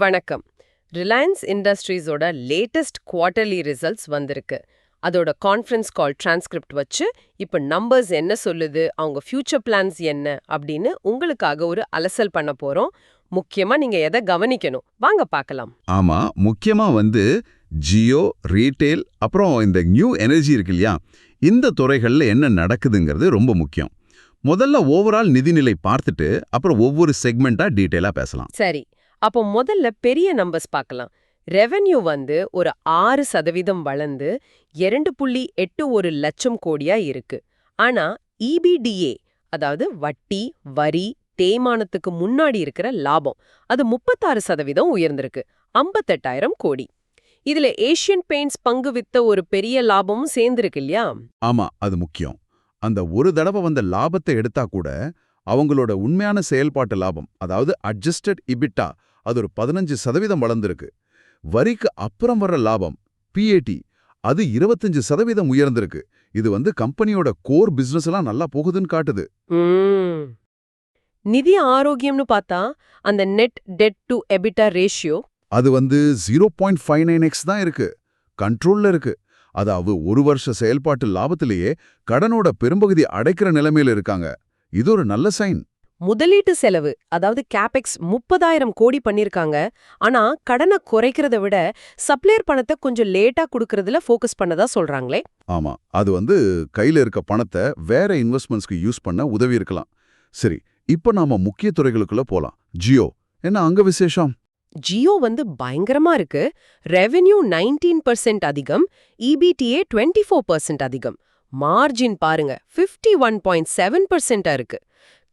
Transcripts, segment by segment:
வணக்கம். ரிலையன்ஸ் இண்டஸ்ட்ரீஸோட latest quarterly results வந்திருக்கு. அதோட கான்ஃபரன்ஸ் கால் டிரான்ஸ்கிரிப்ட் வச்சு இப்ப நம்பர்ஸ் என்ன சொல்லுது அவங்க ஃபியூச்சர் பிளான்ஸ் என்ன அப்படின்னு உங்களுக்காக ஒரு அலசல் பண்ண போறோம். முக்கியமா நீங்க எதை கவனிக்கணும்? வாங்க பார்க்கலாம். ஆமா முக்கியமா வந்து ஜியோ ரீட்டெயில் அப்புறம் இந்த நியூ எனர்ஜி இருக்கு இல்லையா? இந்த துறைகள்ல என்ன நடக்குதுங்கிறது ரொம்ப முக்கியம். முதல்ல ஓவரால் நிதிநிலை பார்த்துட்டு அப்புறம் ஒவ்வொரு செக்மெண்டா டீட்டெயிலா பேசலாம். சரி. அப்போ முதல்ல பெரிய நம்பர்ஸ் பார்க்கலாம். ரெவென்யூ வந்து ஒரு ஆறு சதவீதம் வளர்ந்து இரண்டு புள்ளி எட்டு ஒரு லட்சம் கோடியா இருக்கு. ஆனா இபிடிஏ அதாவது வட்டி வரி தேய்மானத்துக்கு முன்னாடி இருக்கிற லாபம் அது முப்பத்தாறு சதவீதம் உயர்ந்திருக்கு. ஐம்பத்தெட்டாயிரம் கோடி. இதுல ஏஷியன் பெயிண்ட்ஸ் பங்கு வித்த ஒரு பெரிய லாபமும் சேர்ந்திருக்கு இல்லையா? ஆமா அது முக்கியம். அந்த ஒரு தடவை வந்த லாபத்தை எடுத்தா கூட அவங்களோட உண்மையான செயல்பாட்டு லாபம் அதாவது அட்ஜஸ்டட் இபிட்டா அது ஒரு பதினஞ்சு சதவீதம் வளர்ந்திருக்கு. வரிக்கு அப்புறம் வர்ற லாபம் பிஏடி அது இருபத்தஞ்சு சதவீதம் உயர்ந்திருக்கு. இது வந்து கம்பெனியோட கோர் பிசினஸ் எல்லாம் நல்லா போகுதுன்னு காட்டுது. நிதி ஆரோக்கியம்னு பார்த்தா அந்த net debt to EBITDA ratio அது வந்து zero point five nine X தான் இருக்கு. கண்ட்ரோல்ல இருக்கு. அதாவது ஒரு வருஷ செயல்பாட்டு லாபத்திலேயே கடனோட பெரும்பகுதி அடைக்கிற நிலைமையில இருக்காங்க. இது ஒரு நல்ல சைன் முதலீட்டு செலவு அதாவது கேபெக்ஸ் முப்பதாயிரம் கோடி பண்ணிருக்காங்க. ஆனா கடனை குறைக்கிறத விட சப்ளையர் பணத்தை கொஞ்சம் லேட்டா கொடுக்கறதுல ஃபோக்கஸ் பண்ணதா சொல்றாங்களே? ஆமா. அது வந்து கையில இருக்க பணத்தை வேற இன்வெஸ்ட்மெண்ட்ஸ்க்கு யூஸ் பண்ண உதவி இருக்கலாம். சரி இப்போ நாம முக்கிய துறைகளுக்குள்ள போலாம். ஜியோ. என்ன அங்க விசேஷம்? ஜியோ வந்து பயங்கரமா இருக்கு. ரெவென்யூ நைன்டீன் பர்சன்ட் அதிகம் இபிடிஏ டுவெண்ட்டி ஃபோர் பர்சன்ட் அதிகம். மார்ஜின் பாருங்க ஃபிஃப்டி ஒன் பாயிண்ட் செவன் பர்சன்டா இருக்கு.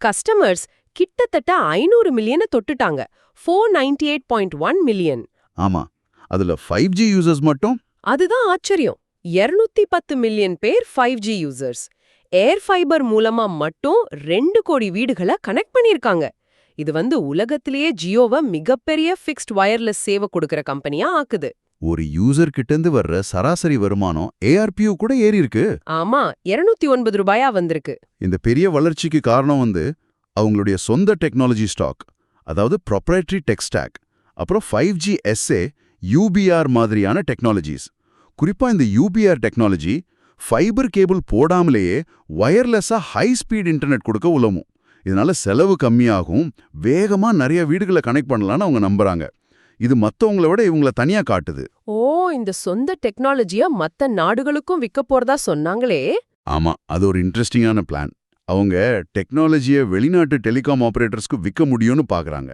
கஸ்டமர்ஸ் கிட்டத்தட்ட ஐநூறு மில்லியனை தொட்டுட்டாங்க. Four ninety eight point one million ஆமா. அதுல ஃபைவ் ஜி யூசர்ஸ் மட்டும்? அதுதான் ஆச்சரியம். 210 பத்து மில்லியன் பேர் five G users air fiber மூலமா மட்டும் ரெண்டு கோடி வீடுகளை கனெக்ட் பண்ணியிருக்காங்க. இது வந்து உலகத்திலேயே ஜியோவை மிகப்பெரிய ஃபிக்ஸ்ட் வயர்லெஸ் சேவை கொடுக்கற கம்பெனியா ஆக்குது. ஒரு யூசர் கிட்ட இருந்து வர்ற சராசரி வருமானம் ஏஆர்பியூ கூட ஏறி இருக்கு ஆமா 290 ஒன்பது ரூபாயா வந்திருக்கு. இந்த பெரிய வளர்ச்சிக்கு காரணம் வந்து அவங்களுடைய சொந்த டெக்னாலஜி ஸ்டாக் அதாவது ப்ரொப்ரைட்டரி டெக் ஸ்டாக் அப்புறம் ஃபைவ் ஜி எஸ்ஏ யூபிஆர் மாதிரியான டெக்னாலஜிஸ் குறிப்பா இந்த யூபிஆர் டெக்னாலஜி ஃபைபர் கேபிள் போடாமலேயே வயர்லெஸ்ஸா ஹை ஸ்பீட் இன்டர்நெட் கொடுக்க உதவும். இதனால செலவு கம்மியாகும் வேகமா நிறைய வீடுகளை கனெக்ட் பண்ணலாம்னு அவங்க நம்புறாங்க. இது மத்தவங்கள விட இவங்கள தனியா காட்டுது. ஓ இந்த சொந்த டெக்னாலஜிய மத்த நாடுகளுக்கும் விற்க போறதா சொன்னாங்களே. ஆமா அது ஒரு இன்ட்ரெஸ்டிங்கான பிளான் அவங்க டெக்னாலஜியை வெளிநாட்டு டெலிகாம் ஆபரேட்டர்ஸ்க்கு விற்க முடியும்னு பார்க்கறாங்க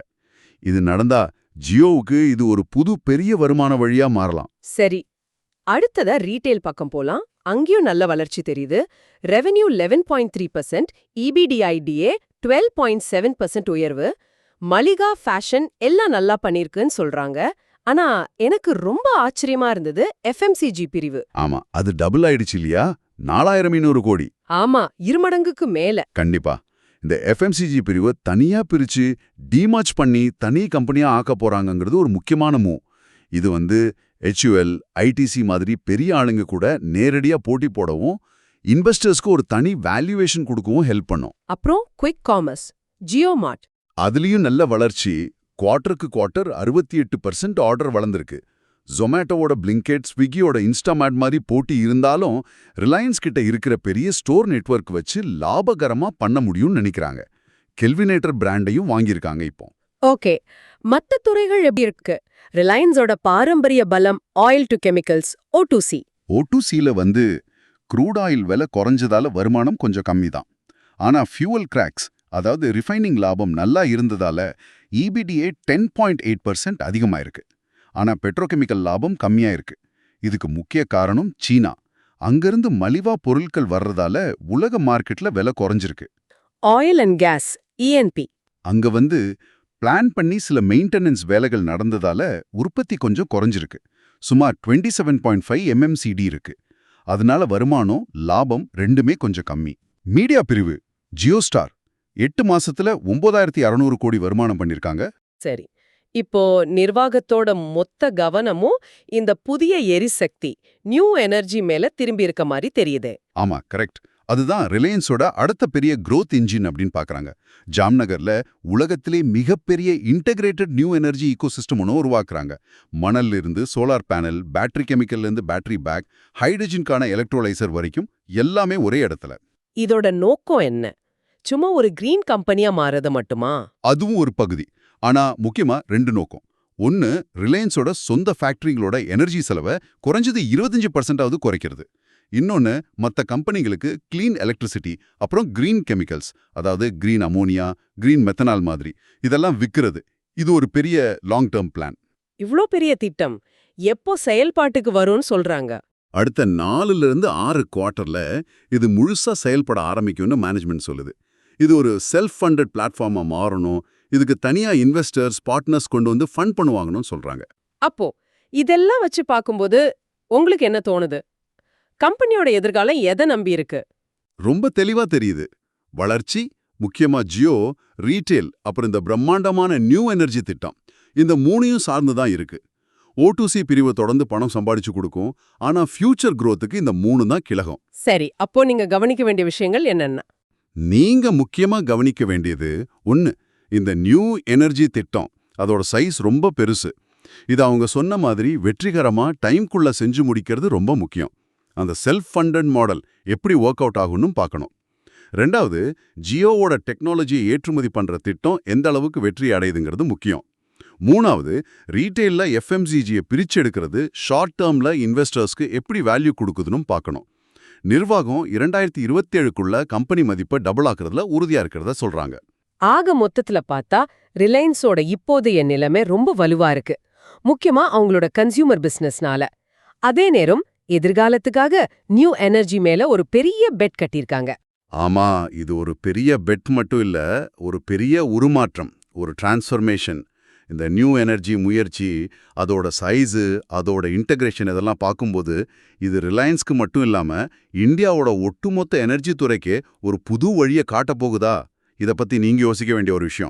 இது நடந்தா ஜியோவுக்கு இது ஒரு புது பெரிய வருமான வழியா மாறலாம். சரி அடுத்ததா ரீட்டைல் பக்கம் போலாம். அங்கேயும் நல்ல வளர்ச்சி தெரியுது. Revenue eleven point three percent EBITDA twelve point seven percent உயர்வு. மளிகா ஃபேஷன் எல்லாம் நல்லா பண்ணிருக்குன்னு சொல்றாங்க. ஆனா எனக்கு ரொம்ப ஆச்சரியமா இருந்தது எஃப்எம்சிஜி பிரிவு. ஆமா அது டபுள் ஆயிடுச்சு இல்லையா? நாலாயிரம் ஐநூறு கோடி. ஆமா இருமடங்குக்கு மேல. கண்டிப்பா. இந்த எஃப்எம்சிஜி பிரிவை தனியா பிரிச்சு டீமாச் பண்ணி தனி கம்பெனியா ஆக்க போறாங்கங்கிறது ஒரு முக்கியமான மூ. இது வந்து ஹெச்யூஎல் ஐடிசி மாதிரி பெரிய ஆளுங்க கூட நேரடியா போட்டி போடவும் இன்வெஸ்டர்ஸ்க்கு ஒரு தனி வேல்யூவேஷன் கொடுக்கவும் ஹெல்ப் பண்ணும். அப்புறம் குவிக் காமர்ஸ் ஜியோ மார்ட் அதுலயும் நல்ல வளர்ச்சி. குவார்ட்டருக்கு குவார்ட்டர் அறுபத்தி எட்டு பர்சன்ட் ஆர்டர் வளர்ந்திருக்கு. ஜொமேட்டோவோட பிளிங்கெட் ஸ்விக்கியோட இன்ஸ்டாமேட் மாதிரி போட்டி இருந்தாலும் ரிலையன்ஸ் கிட்ட இருக்கிற பெரிய ஸ்டோர் நெட்வொர்க் வச்சு லாபகரமா பண்ண முடியும்னு நினைக்கிறாங்க. கெல்வினேட்டர் பிராண்டையும் வாங்கியிருக்காங்க இப்போ. ஓகே. மத்த துறைகள் எப்படி இருக்கு? ரிலையன்ஸோட பாரம்பரிய பலம் oil to chemicals O to C ஓட்டுசியில வந்து க்ரூட் ஆயில் விலை குறைஞ்சதால வருமானம் கொஞ்சம் கம்மி தான் ஆனா ஃபியூவல் கிராக்ஸ் அதாவது ரிஃபைனிங் லாபம் நல்லா இருந்ததால EBITDA ten point eight percent அதிகமாயிருக்கு. ஆனா பெட்ரோகெமிக்கல் லாபம் கம்மியா இருக்கு இதுக்கு முக்கிய காரணம் சீனா. அங்கிருந்து மலிவா பொருட்கள் வர்றதால உலக மார்க்கெட்ல விலை குறைஞ்சிருக்கு. ஆயில் அண்ட் கேஸ் இஎன்பி அங்க வந்து பிளான் பண்ணி சில மெயின்டெனன்ஸ் வேலைகள் நடந்ததால உற்பத்தி கொஞ்சம் குறைஞ்சிருக்கு. சுமார் twenty seven point five MMCD இருக்கு. அதனால வருமானம் லாபம் ரெண்டுமே கொஞ்சம் கம்மி. மீடியா பிரிவு ஜியோ ஸ்டார் எட்டு மாசத்துல ஒன்பதாயிரத்தி அறநூறு கோடி வருமானம் பண்ணிருக்காங்க. சரி. இப்போ நிர்வாகத்தோட மொத்த கவனமும் இந்த புதிய எரிசக்தி நியூ எனர்ஜி மேல திரும்பி இருக்க மாதிரி தெரியுது. ஆமா கரெக்ட். அதுதான் ரிலையன்ஸோட அடுத்த பெரிய growth இன்ஜின் அப்படின்னு பார்க்கறாங்க ஜாம்நகர்ல உலகத்திலே மிகப்பெரிய இன்டகிரேட்டட் நியூ எனர்ஜி ஈகோசிஸ்டம் ஒன்று உருவாக்குறாங்க. மணல்ல இருந்து சோலார் பேனல் பேட்டரி கெமிக்கல்ல இருந்து பேட்டரி பேக் ஹைட்ரஜனுக்கான எலக்ட்ரோலைசர் வரைக்கும் எல்லாமே ஒரே இடத்துல. இதோட நோக்கம் என்ன? சும்மா ஒரு கிரீன் கம்பெனியா மாறது மட்டுமா? அதுவும் ஒரு பகுதி. ஆனா முக்கியமா ரெண்டு நோக்கம். ஒன்னு ரிலையன்ஸோட சொந்த ஃபேக்டரிங்களோட எனர்ஜி செலவை குறைஞ்சது இருபத்தஞ்சு பர்சன்டாவது குறைக்கிறது. இன்னொன்னு மத்த கம்பெனிகளுக்கு க்ளீன் எலக்ட்ரிசிட்டி அப்புறம் கிரீன் கெமிக்கல்ஸ் அதாவது கிரீன் அமோனியா கிரீன் மெத்தனால் மாதிரி. இதெல்லாம் விக்கிறது. இது ஒரு பெரிய லாங் டேர்ம் பிளான் இவ்ளோ பெரிய திட்டம். எப்போ செயல்பாட்டுக்கு வரும்னு சொல்றாங்க? அடுத்த நாலுல இருந்து ஆறு குவார்ட்டர்ல இது முழுசா செயல்பட ஆரம்பிக்கும்னு மேனேஜ்மெண்ட் சொல்லுது. இது ஒரு செல்ஃப் ஃபண்டட் பிளாட்ஃபார்மா மாறணும். இதுக்கு தனியா இன்வெஸ்டர்ஸ் பார்ட்னர்ஸ் கொண்டு வந்து ஃபண்ட் பண்ணுவாங்கன்னு சொல்றாங்க. அப்போ இதெல்லாம் வச்சு பார்க்கும்போது உங்களுக்கு என்ன தோணுது? கம்பெனியோட எதிர்காலம் எதை நம்பி இருக்கு? ரொம்ப தெளிவா தெரியுது. வளர்ச்சி முக்கியமா ஜியோ ரீட்டெயில் அப்புறம் இந்த பிரம்மாண்டமான நியூ எனர்ஜி திட்டம். இந்த மூணையும் சார்ந்து தான் இருக்கு. ஓ பிரிவை தொடர்ந்து பணம் சம்பாதிச்சு கொடுக்கும். ஆனா ஃபியூச்சர் growth-க்கு இந்த மூணு தான் கிழகம். சரி அப்போ நீங்க கவனிக்க வேண்டிய விஷயங்கள் என்னென்ன? நீங்க முக்கியமா கவனிக்க வேண்டியது ஒன்னு இந்த நியூ எனர்ஜி திட்டம் அதோட சைஸ் ரொம்ப பெருசு. இது அவங்க சொன்ன மாதிரி வெற்றிகரமா டைம்குள்ள செஞ்சு முடிக்கிறது ரொம்ப முக்கியம். அந்த செல்ஃப் ஃபண்டட் மாடல் எப்படி ஒர்க் அவுட் ஆகும்னு பார்க்கணும். ரெண்டாவது ஜியோவோட டெக்னாலஜியை ஏற்றுமதி பண்ற திட்டம் எந்த அளவுக்கு வெற்றி அடையுதுங்கிறது முக்கியம். மூணாவது ரீட்டெயிலில் எஃப்எம்சிஜியை பிரிச்சு எடுக்கிறது ஷார்ட் டேர்மில் இன்வெஸ்டர்ஸ்க்கு எப்படி வேல்யூ கொடுக்குதுன்னு பார்க்கணும். நிர்வாகம் இரண்டாயிரத்தி இருபத்தி ஏழுக்குள்ள கம்பெனி மதிப்பை டபுள் ஆக்குறதுல உறுதியா இருக்கிறதா சொல்றாங்க. ஆக மொத்தத்துல பார்த்தா ரிலையன்ஸோட இப்போதைய நிலைமை ரொம்ப வலுவா இருக்கு. முக்கியமா அவங்களோட கன்சியூமர் பிசினஸ்னால அதே நேரம் எதிர்காலத்துக்காக நியூ எனர்ஜி மேல ஒரு பெரிய பெட் கட்டியிருக்காங்க. ஆமா இது ஒரு பெரிய பெட் மட்டும் இல்ல ஒரு பெரிய உருமாற்றம் ஒரு டிரான்ஸ்ஃபர்மேஷன் இந்த நியூ எனர்ஜி முயற்சி அதோட சைஸு அதோட இன்டகிரேஷன் இதெல்லாம் பார்க்கும்போது இது ரிலையன்ஸ்க்கு மட்டும் இல்லாம இந்தியாவோட ஒட்டுமொத்த எனர்ஜி துறைக்கே ஒரு புது வழியை காட்டப் போகுதா இத பத்தி நீங்க யோசிக்க வேண்டிய ஒரு விஷயம்.